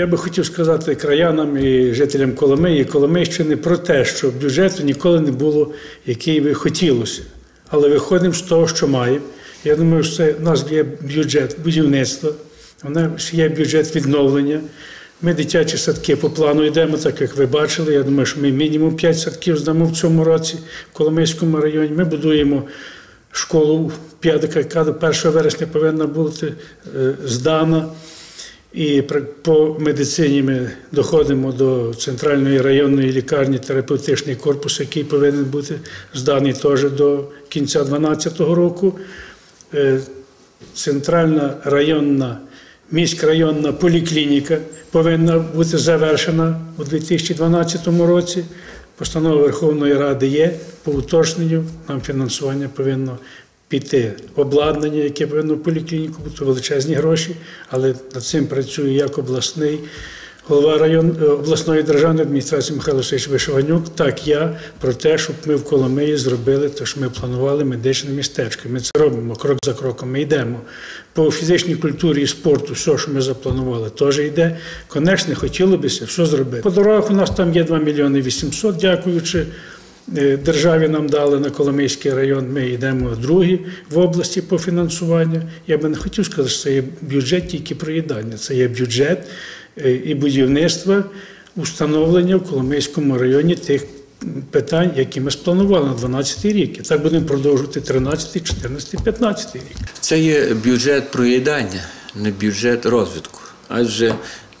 Я би хотів сказати краянам і жителям Коломиї і Коломийщини про те, що бюджету ніколи не було, який би хотілося. Але виходимо з того, що маємо. Я думаю, що у нас є бюджет будівництва, у нас є бюджет відновлення. Ми дитячі садки по плану йдемо, так як ви бачили. Я думаю, що ми мінімум 5 садків здамо в цьому році в Коломийському районі. Ми будуємо школу п'ятика, яка до 1 вересня повинна бути е, здана. І по медицині ми доходимо до центральної районної лікарні терапевтичний корпус, який повинен бути зданий теж до кінця 2012 року. Е, Центральна районна міськрайонна поліклініка повинна бути завершена у 2012 році. Постанова Верховної Ради є по уточненню. Нам фінансування повинно піти. Обладнання, яке повинно в поліклініку бути величезні гроші, але над цим працює як обласний голова район, е, обласної державної адміністрації Михайло Васильович Вишиванюк, так я про те, щоб ми в Коломиї зробили те, що ми планували медичне містечко. Ми це робимо крок за кроком. Ми йдемо. По фізичній культурі і спорту, все, що ми запланували, теж йде. Конечно, хотілося б все зробити. По дорогах у нас там є 2 мільйони 800, дякуючи. Е, Державі нам дали на Коломийський район, ми йдемо другі в області по фінансуванню. Я би не хотів сказати, що це є бюджет тільки проїдання. Це є бюджет е, і будівництва, установлення в Коломийському районі тих питань, які ми спланували на 12 рік. І так будемо продовжувати 13, 14, 15 рік. Це є бюджет проїдання, не бюджет розвитку. Адже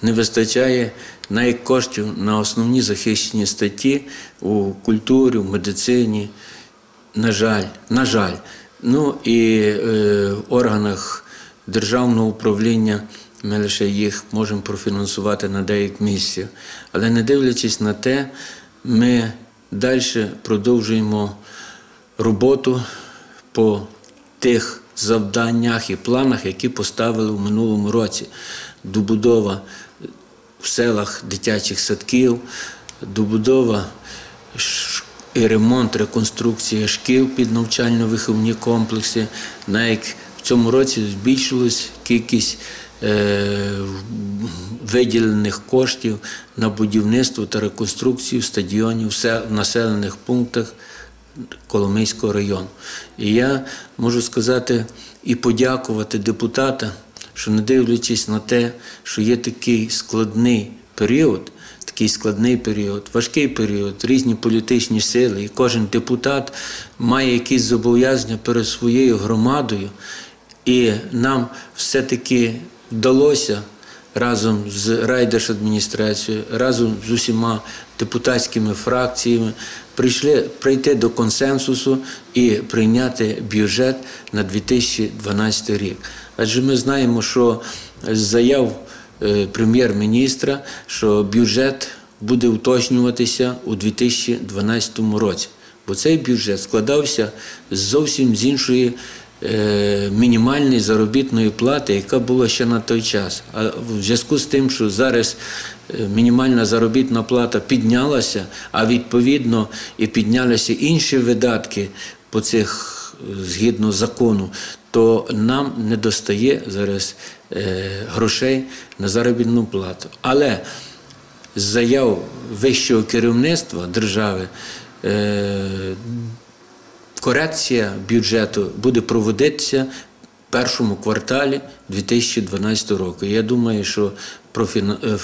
не вистачає навіть коштів на основні захищені статті у культурі, в медицині. На жаль, на жаль. Ну і е, в органах державного управління ми лише їх можемо профінансувати на деяких місцях. Але не дивлячись на те, ми далі продовжуємо роботу по тих завданнях і планах, які поставили в минулому році. Добудова селах дитячих садків, добудова і ремонт, реконструкція шкіл під навчально-виховні комплекси. Навіть в цьому році збільшилась кількість е, виділених коштів на будівництво та реконструкцію стадіонів в населених пунктах Коломийського району. І я можу сказати і подякувати депутатам, що не дивлячись на те, що є такий складний період, такий складний період, важкий період, різні політичні сили, і кожен депутат має якісь зобов'язання перед своєю громадою, і нам все-таки вдалося разом з райдержадміністрацією, разом з усіма депутатськими фракціями прийшли прийти до консенсусу і прийняти бюджет на 2012 рік. Адже ми знаємо, що заяв е, прем'єр-міністра, що бюджет буде уточнюватися у 2012 році. Бо цей бюджет складався зовсім з іншої мінімальної заробітної плати, яка була ще на той час. А в зв'язку з тим, що зараз е, мінімальна заробітна плата піднялася, а відповідно і піднялися інші видатки по цих е, згідно закону, то нам не достає зараз е, грошей на заробітну плату. Але з заяв вищого керівництва держави е, корекція бюджету буде проводитися в першому кварталі 2012 року. Я думаю, що е, е,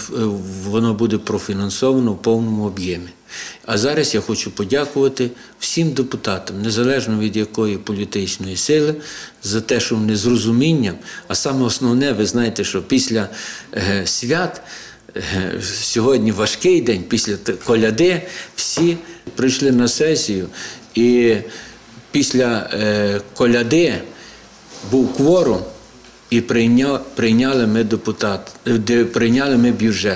воно буде профінансовано в повному об'ємі. А зараз я хочу подякувати всім депутатам, незалежно від якої політичної сили, за те, що вони з розумінням, а саме основне, ви знаєте, що після е, свят. Сьогодні важкий день після коляди. Всі прийшли на сесію, і після е, коляди був кворум, і прийняли ми депутат, е, прийняли ми бюджет.